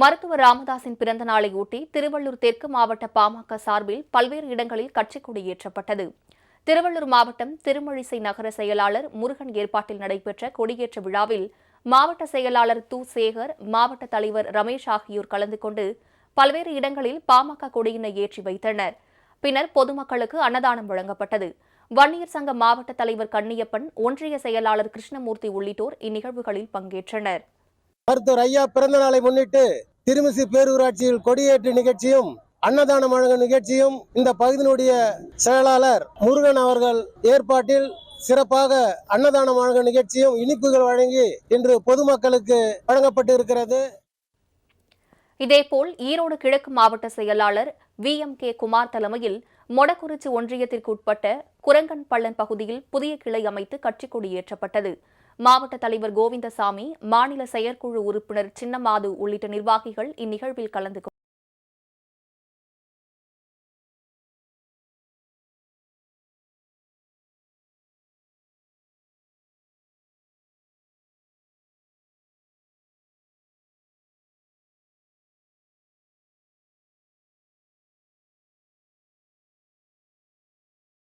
மருத்துவர் ராமதாசின் பிறந்த நாளையொட்டி திருவள்ளூர் தெற்கு மாவட்ட பாமக சார்பில் பல்வேறு இடங்களில் கட்சிக் கொடி ஏற்றப்பட்டது. திருவள்ளூர் மாவட்டம் திருமழிசை நகர செயலாளர் முருகன் ஏற்பாட்டில் நடைபெற்ற கொடியேற்ற விழாவில் மாவட்ட செயலாளர் து சேகர் மாவட்ட தலைவர் ரமேஷ் ஆகியோர் கலந்து கொண்டு பல்வேறு இடங்களில் பாமக கொடியினை ஏற்றி வைத்தனர். பின்னர் பொதுமக்களுக்கு அன்னதானம் வழங்கப்பட்டது. வன்னியர் சங்க மாவட்ட தலைவர் கண்ணியப்பன் ஒன்றிய செயலாளர் கிருஷ்ணமூர்த்தி உள்ளிட்டோர் இந்நிகழ்வுகளில் பங்கேற்றனர். மருத்துவர் ஐயா பிறந்த நாளை முன்னிட்டு திருமிசி பேரூராட்சியில் கொடியேற்று நிகழ்ச்சியும் அன்னதானம் வழங்கும் நிகழ்ச்சியும் இந்த பகுதியினுடைய செயலாளர் முருகன் அவர்கள் ஏற்பாட்டில் சிறப்பாக அன்னதானம் வழங்கும் நிகழ்ச்சியும் இனிப்புகள் வழங்கி இன்று பொதுமக்களுக்கு வழங்கப்பட்டு இருக்கிறது இதேபோல் ஈரோடு கிழக்கு மாவட்ட செயலாளர் வி. எம். கே. குமார் தலைமையில் மொடக்குறிச்சி ஒன்றியத்திற்குட்பட்ட குரங்கன் பள்ளன் பகுதியில் புதிய கிளை அமைத்து கட்சி கொடியேற்றப்பட்டது. மாவட்ட தலைவர் கோவிந்தசாமி மாநில செயற்குழு உறுப்பினர் சின்னமாது உள்ளிட்ட நிர்வாகிகள் இந்நிகழ்வில் கலந்து